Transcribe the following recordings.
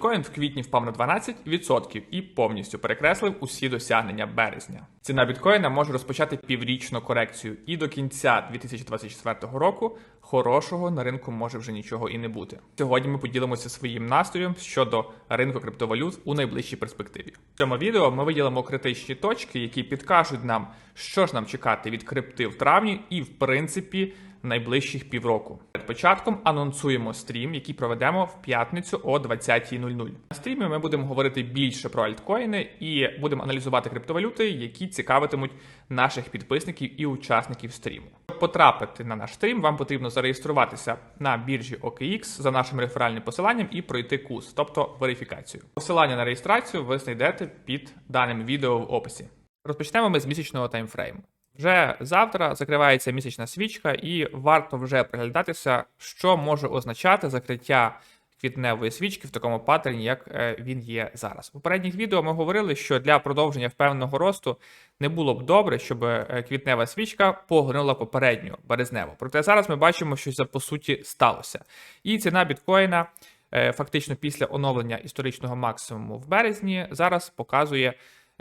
Біткоін в квітні впав на 12% і повністю перекреслив усі досягнення березня. Ціна біткоїна може розпочати піврічну корекцію, і до кінця 2024 року хорошого на ринку може вже нічого і не бути. Сьогодні ми поділимося своїм настроєм щодо ринку криптовалют у найближчій перспективі. В цьому відео ми виділимо критичні точки, які підкажуть нам, що ж нам чекати від крипти в травні, і в принципі найближчих півроку. Перед початком анонсуємо стрім, який проведемо в п'ятницю о 20.00. На стрімі ми будемо говорити більше про альткоїни і будемо аналізувати криптовалюти, які цікавитимуть наших підписників і учасників стріму. Щоб потрапити на наш стрім, вам потрібно зареєструватися на біржі OKX за нашим реферальним посиланням і пройти курс, тобто верифікацію. Посилання на реєстрацію ви знайдете під даним відео в описі. Розпочнемо ми з місячного таймфрейму. Вже завтра закривається місячна свічка, і варто вже приглядатися, що може означати закриття квітневої свічки в такому паттерні, як е, він є зараз. У попередніх відео ми говорили, що для продовження впевненого росту не було б добре, щоб е, квітнева свічка погнула попередню березневу. Проте зараз ми бачимо, що це по суті сталося. І ціна біткоїна. е, Фактично після оновлення історичного максимуму в березні зараз показує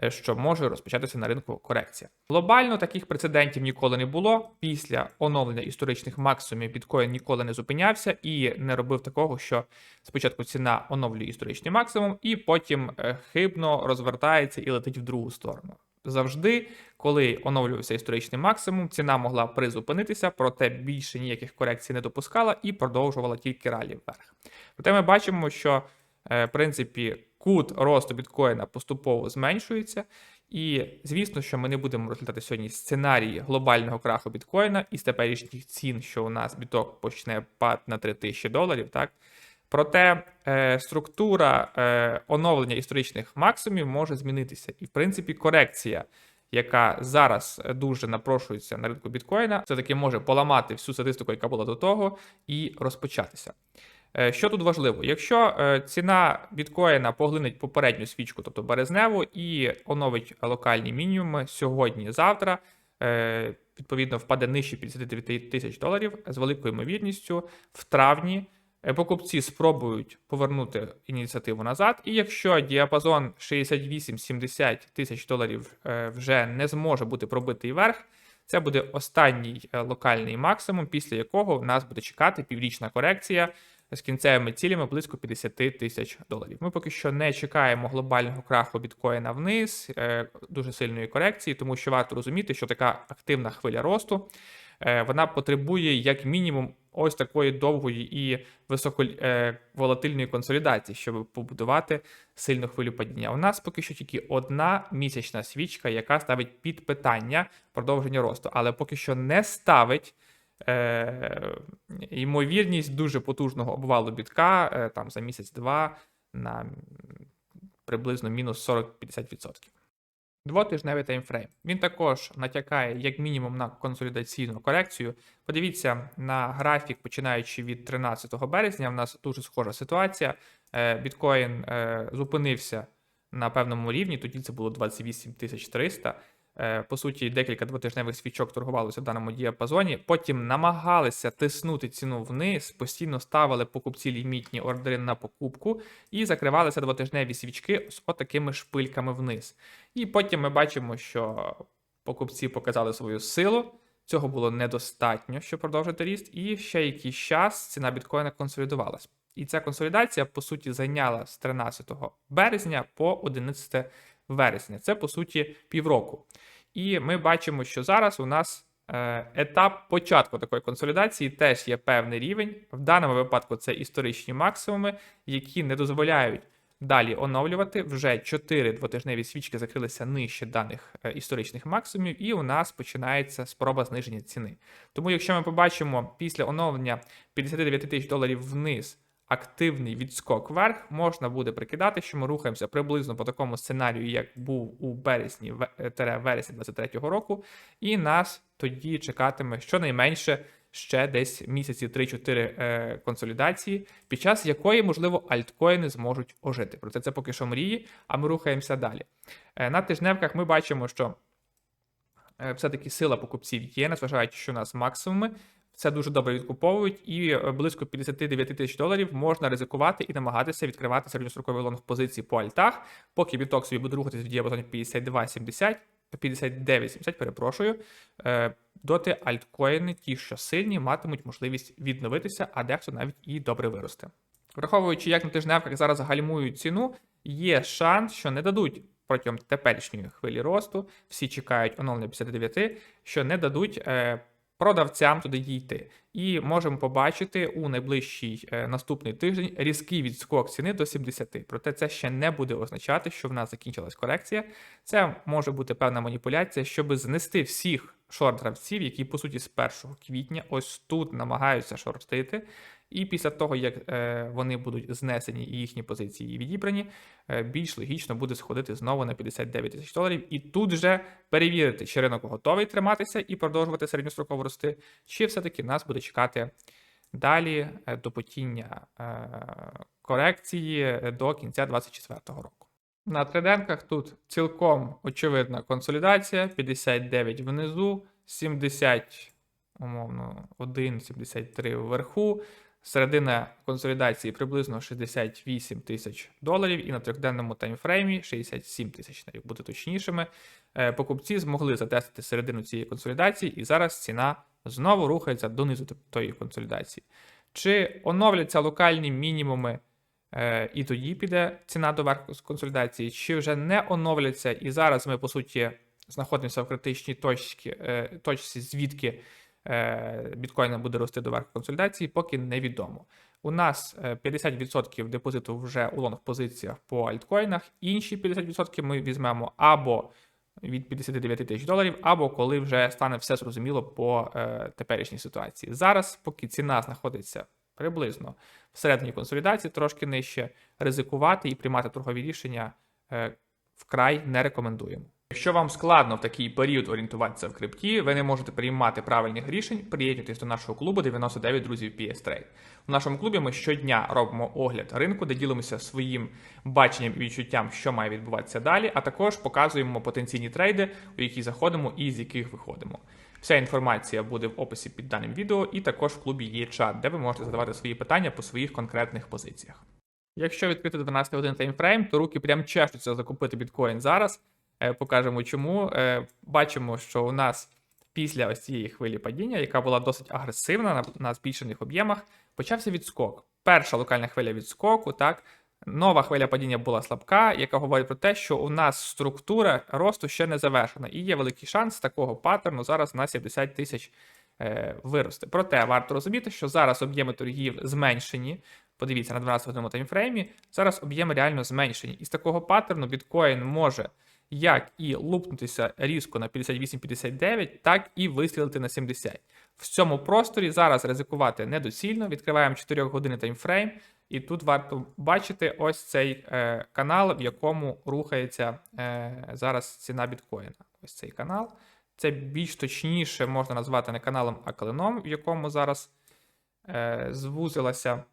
що може розпочатися на ринку корекція. Глобально таких прецедентів ніколи не було. Після оновлення історичних максимумів біткоін ніколи не зупинявся і не робив такого, що спочатку ціна оновлює історичний максимум, і потім е, хибно розвертається і летить в другу сторону. Завжди, коли оновлювався історичний максимум, ціна могла призупинитися, проте більше ніяких корекцій не допускала і продовжувала тільки ралі вверх. Проте ми бачимо, що е, в принципі кут росту біткоїна поступово зменшується. І звісно, що ми не будемо розглядати сьогодні сценарії глобального краху біткоїна із теперішніх цін, що у нас біток почне падати на 3000 доларів. Так проте е, структура е, оновлення історичних максимумів може змінитися, і в принципі корекція. Яка зараз дуже напрошується на ринку біткоїна, все таки може поламати всю статистику, яка була до того, і розпочатися. Е, Що тут важливо? Якщо е, ціна біткоїна поглинить попередню свічку, тобто березневу, і оновить локальні мінімуми сьогодні-завтра, е, відповідно впаде нижче 59 тисяч доларів з великою ймовірністю в травні. Покупці спробують повернути ініціативу назад, і якщо діапазон 68-70 тисяч доларів вже не зможе бути пробитий вверх, це буде останній локальний максимум, після якого в нас буде чекати піврічна корекція з кінцевими цілями близько 50 тисяч доларів. Ми поки що не чекаємо глобального краху біткоїна вниз, е, дуже сильної корекції, тому що варто розуміти, що така активна хвиля росту е, вона потребує як мінімум ось такої довгої і високоволатильної консолідації, щоб побудувати сильну хвилю падіння. У нас поки що тільки одна місячна свічка, яка ставить під питання продовження росту, але поки що не ставить. Е, ймовірність дуже потужного обвалу бітка е, там за місяць-два на приблизно мінус 40-50%. Двотижневий таймфрейм. Він також натякає як мінімум на консолідаційну корекцію. Подивіться на графік, починаючи від 13 березня. В нас дуже схожа ситуація. Е, Біткоін е, зупинився на певному рівні, тоді це було 28 300. Е, По суті, декілька двотижневих свічок торгувалося в даному діапазоні. Потім намагалися тиснути ціну вниз, постійно ставили покупці лімітні ордери на покупку і закривалися двотижневі свічки з отакими шпильками вниз. І потім ми бачимо, що покупці показали свою силу. Цього було недостатньо, щоб продовжити ріст, і ще якийсь час ціна біткоїна консолідувалась. І ця консолідація, по суті, зайняла з 13 березня по 11 вересня. Це, по суті, півроку. І ми бачимо, що зараз у нас е, етап початку такої консолідації теж є певний рівень. В даному випадку це історичні максимуми, які не дозволяють далі оновлювати. Вже 4 двотижневі свічки закрилися нижче даних е, історичних максимумів, і у нас починається спроба зниження ціни. Тому, якщо ми побачимо після оновлення 59 тисяч доларів вниз активний відскок вверх, можна буде прикидати, що ми рухаємося приблизно по такому сценарію, як був у березні вересні 23-го року, і нас тоді чекатиме щонайменше ще десь місяці 3-4 е, консолідації, під час якої, можливо, альткоїни зможуть ожити. Проте це поки що мрії, а ми рухаємося далі. Е, на тижневках ми бачимо, що е, все-таки сила покупців є, незважаючи, що у нас максимуми. Це дуже добре відкуповують, і е, близько 59 тисяч доларів можна ризикувати і намагатися відкривати середньострокові лонг позиції по альтах, поки біток собі буде рухатись в діапазоні 52,70, 59,70, перепрошую. Е, доти альткоїни, ті, що сильні, матимуть можливість відновитися, а дехто навіть і добре виросте. Враховуючи, як на тижневках зараз гальмують ціну, є шанс, що не дадуть протягом теперішньої хвилі росту, всі чекають оновлення 59, що не дадуть е, продавцям туди дійти. І можемо побачити у найближчий е, наступний тиждень різкий відскок ціни до 70. Проте це ще не буде означати, що в нас закінчилась корекція. Це може бути певна маніпуляція, щоб знести всіх шорт-гравців, які по суті з 1 квітня ось тут намагаються шортити. І після того, як е, вони будуть знесені і їхні позиції відібрані, е, більш логічно буде сходити знову на 59 тисяч доларів, і тут же перевірити, чи ринок готовий триматися і продовжувати середньостроково рости, чи все-таки нас буде чекати далі е, до потіння корекції до кінця 2024 року. На триденках тут цілком очевидна консолідація: 59 внизу, 70, умовно, 1, 73 вверху. Середина консолідації приблизно 68 тисяч доларів, і на трьохденному таймфреймі 67 тисяч, навіть бути точнішими. Е, Покупці змогли затестити середину цієї консолідації, і зараз ціна знову рухається донизу тої консолідації. Чи оновляться локальні мінімуми, е, і тоді піде ціна до верху консолідації, чи вже не оновляться, і зараз ми, по суті, знаходимося в критичній точці, е, точці звідки біткоїна буде рости до верху консолідації, поки невідомо. У нас е, 50% депозиту вже у лонг позиціях по альткоїнах, інші 50% ми візьмемо або від 59 тисяч доларів, або коли вже стане все зрозуміло по е, теперішній ситуації. Зараз, поки ціна знаходиться приблизно всередині консолідації, трошки нижче, ризикувати і приймати торгові рішення е, вкрай не рекомендуємо. Якщо вам складно в такий період орієнтуватися в крипті, ви не можете приймати правильних рішень, приєднуйтесь до нашого клубу 99 друзів PS Trade. У нашому клубі ми щодня робимо огляд ринку, де ділимося своїм баченням і відчуттям, що має відбуватися далі, а також показуємо потенційні трейди, у які заходимо і з яких виходимо. Вся інформація буде в описі під даним відео, і також в клубі є чат, де ви можете задавати свої питання по своїх конкретних позиціях. Якщо відкрити 12 годин таймфрейм, то руки прям чешуться закупити біткоін зараз. Е, Покажемо чому. Е, Бачимо, що у нас після ось цієї хвилі падіння, яка була досить агресивна на, збільшених об'ємах, почався відскок. Перша локальна хвиля відскоку, так. Нова хвиля падіння була слабка, яка говорить про те, що у нас структура росту ще не завершена, і є великий шанс такого паттерну зараз на 70 тисяч е, вирости. Проте варто розуміти, що зараз об'єми торгів зменшені. Подивіться на 12 годинному таймфреймі. Зараз об'єми реально зменшені. І з такого паттерну біткоін може як і лупнутися різко на 58-59, так і вистрілити на 70. В цьому просторі зараз ризикувати недоцільно. Відкриваємо 4 години таймфрейм, і тут варто бачити ось цей е, канал, в якому рухається е, зараз ціна біткоїна. Ось цей канал. Це більш точніше можна назвати не каналом, а клином, в якому зараз е, звузилася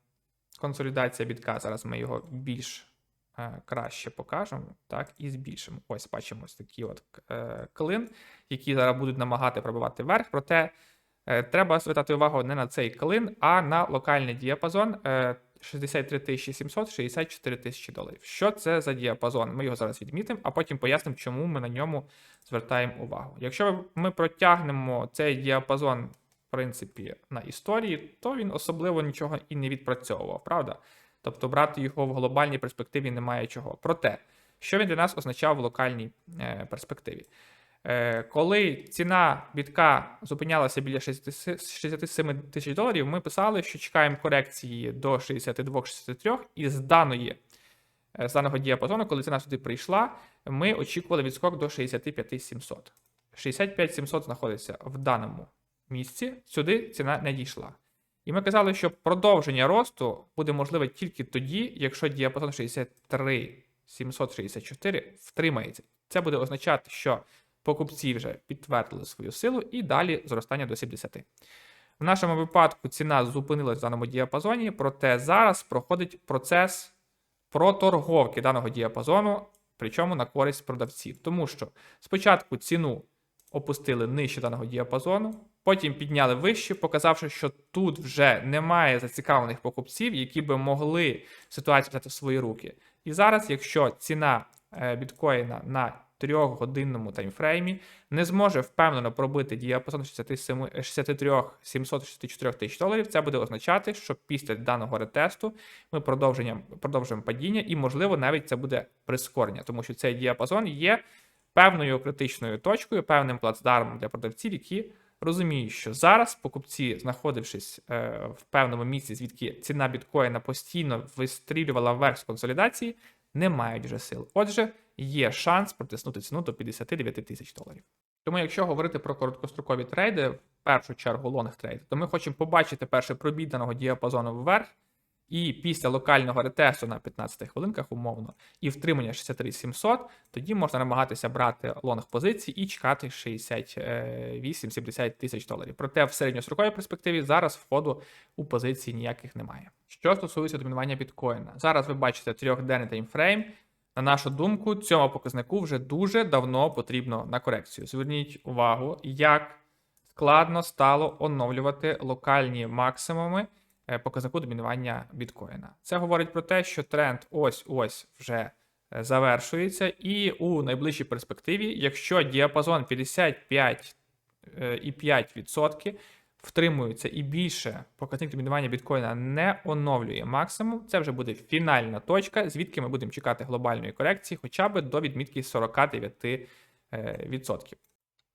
консолідація бітка. Зараз ми його більш краще покажемо, так, і збільшимо. Ось бачимо ось такий от е, клин, який зараз будуть намагати пробивати вверх. Проте е, треба звертати увагу не на цей клин, а на локальний діапазон. Е, 63 700, 64 тисячі доларів. Що це за діапазон? Ми його зараз відмітимо, а потім пояснимо, чому ми на ньому звертаємо увагу. Якщо ми протягнемо цей діапазон, в принципі, на історії, то він особливо нічого і не відпрацьовував, правда? Тобто брати його в глобальній перспективі немає чого. Проте, що він для нас означав в локальній е, перспективі? Е, Коли ціна бітка зупинялася біля 67 тисяч доларів, ми писали, що чекаємо корекції до 62-63, і з даної е, з даного діапазону, коли ціна сюди прийшла, ми очікували відскок до 65 700. 65 700 знаходиться в даному місці, сюди ціна не дійшла. І ми казали, що продовження росту буде можливе тільки тоді, якщо діапазон 63 764 втримається. Це буде означати, що покупці вже підтвердили свою силу і далі зростання до 70. В нашому випадку ціна зупинилась в даному діапазоні, проте зараз проходить процес проторговки даного діапазону, причому на користь продавців. Тому що спочатку ціну опустили нижче даного діапазону, Потім підняли вище, показавши, що тут вже немає зацікавлених покупців, які би могли ситуацію взяти в свої руки. І зараз, якщо ціна е, біткоїна на трьохгодинному таймфреймі не зможе впевнено пробити діапазон 67 63 764 тисяч доларів, це буде означати, що після даного ретесту ми продовжуємо падіння, і, можливо, навіть це буде прискорення, тому що цей діапазон є певною критичною точкою, певним плацдармом для продавців, які розуміють, що зараз покупці, знаходившись е, в певному місці, звідки ціна біткоїна постійно вистрілювала вверх з консолідації, не мають вже сил. Отже, є шанс протиснути ціну до 59 тисяч доларів. Тому, якщо говорити про короткострокові трейди, в першу чергу лонг трейд, то ми хочемо побачити перше пробіданого діапазону вверх, і після локального ретесту на 15 хвилинках умовно і втримання 63700, тоді можна намагатися брати лонг позиції і чекати 68-70 тисяч доларів. Проте в середньостроковій перспективі зараз входу у позиції ніяких немає. Що стосується домінування біткоїна, зараз ви бачите трьохденний таймфрейм. На нашу думку, цьому показнику вже дуже давно потрібно на корекцію. Зверніть увагу, як складно стало оновлювати локальні максимуми показнику домінування біткоїна. Це говорить про те, що тренд ось-ось вже е, завершується, і у найближчій перспективі, якщо діапазон 55,5% втримується і більше показник домінування біткоїна не оновлює максимум, це вже буде фінальна точка, звідки ми будемо чекати глобальної корекції, хоча б до відмітки 49%.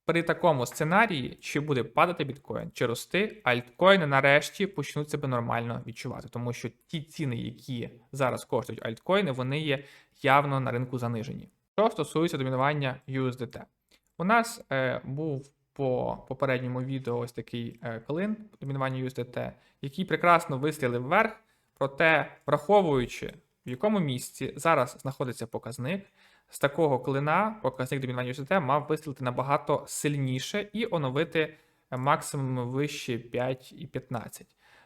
При такому сценарії, чи буде падати біткоін, чи рости, альткоїни нарешті почнуть себе нормально відчувати, тому що ті ціни, які зараз коштують альткоїни, вони є явно на ринку занижені. Що стосується домінування USDT, у нас е, був по попередньому відео ось такий е, клин домінування USDT, який прекрасно вистрілив вверх, проте враховуючи, в якому місці зараз знаходиться показник, з такого клина показник домінування USDT мав вистрілити набагато сильніше і оновити максимум вище 5,15.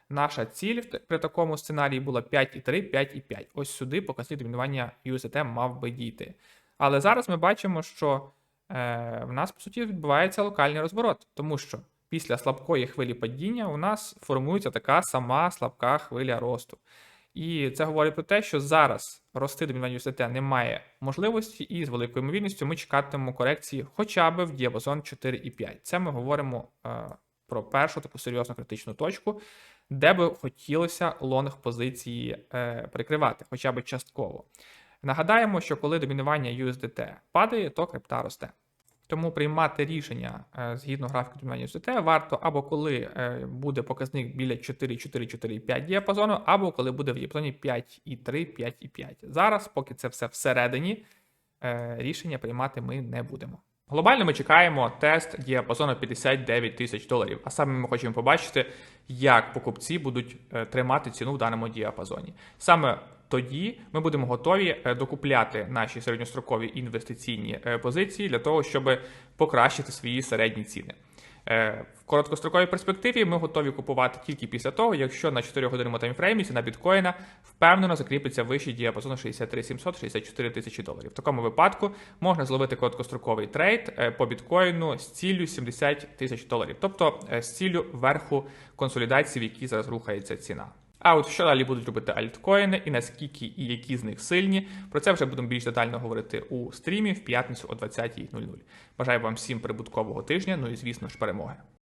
Наша ціль при такому сценарії була 5,3, 5,5. Ось сюди показник домінування USDT мав би дійти. Але зараз ми бачимо, що е, в нас по суті відбувається локальний розворот, тому що після слабкої хвилі падіння у нас формується така сама слабка хвиля росту. І це говорить про те, що зараз рости домінування USDT немає можливості, і з великою ймовірністю ми чекатимемо корекції хоча б в діапазон 4,5. Це ми говоримо е, про першу таку серйозну критичну точку, де би хотілося лонг позиції е, прикривати, хоча б частково. Нагадаємо, що коли домінування USDT падає, то крипта росте. Тому приймати рішення е, згідно графіку домінування USDT варто або коли е, буде показник біля 4,4-4,5 діапазону, або коли буде в діапазоні 5,3, 5,5. Зараз, поки це все всередині, е, рішення приймати ми не будемо. Глобально ми чекаємо тест діапазону 59 тисяч доларів. А саме ми хочемо побачити, як покупці будуть тримати ціну в даному діапазоні. Саме тоді ми будемо готові е, докупляти наші середньострокові інвестиційні е, позиції для того, щоб покращити свої середні ціни. Е, В короткостроковій перспективі ми готові купувати тільки після того, якщо на 4 годинному таймфреймі ціна біткоїна впевнено закріпиться вище діапазону 63 700 64 тисячі доларів. В такому випадку можна зловити короткостроковий трейд по біткоїну з ціллю 70 тисяч доларів, тобто з ціллю верху консолідації, в якій зараз рухається ціна. А от що далі будуть робити альткоїни і наскільки і які з них сильні, про це вже будемо більш детально говорити у стрімі в п'ятницю о 20.00. Бажаю вам всім прибуткового тижня, ну і звісно ж перемоги.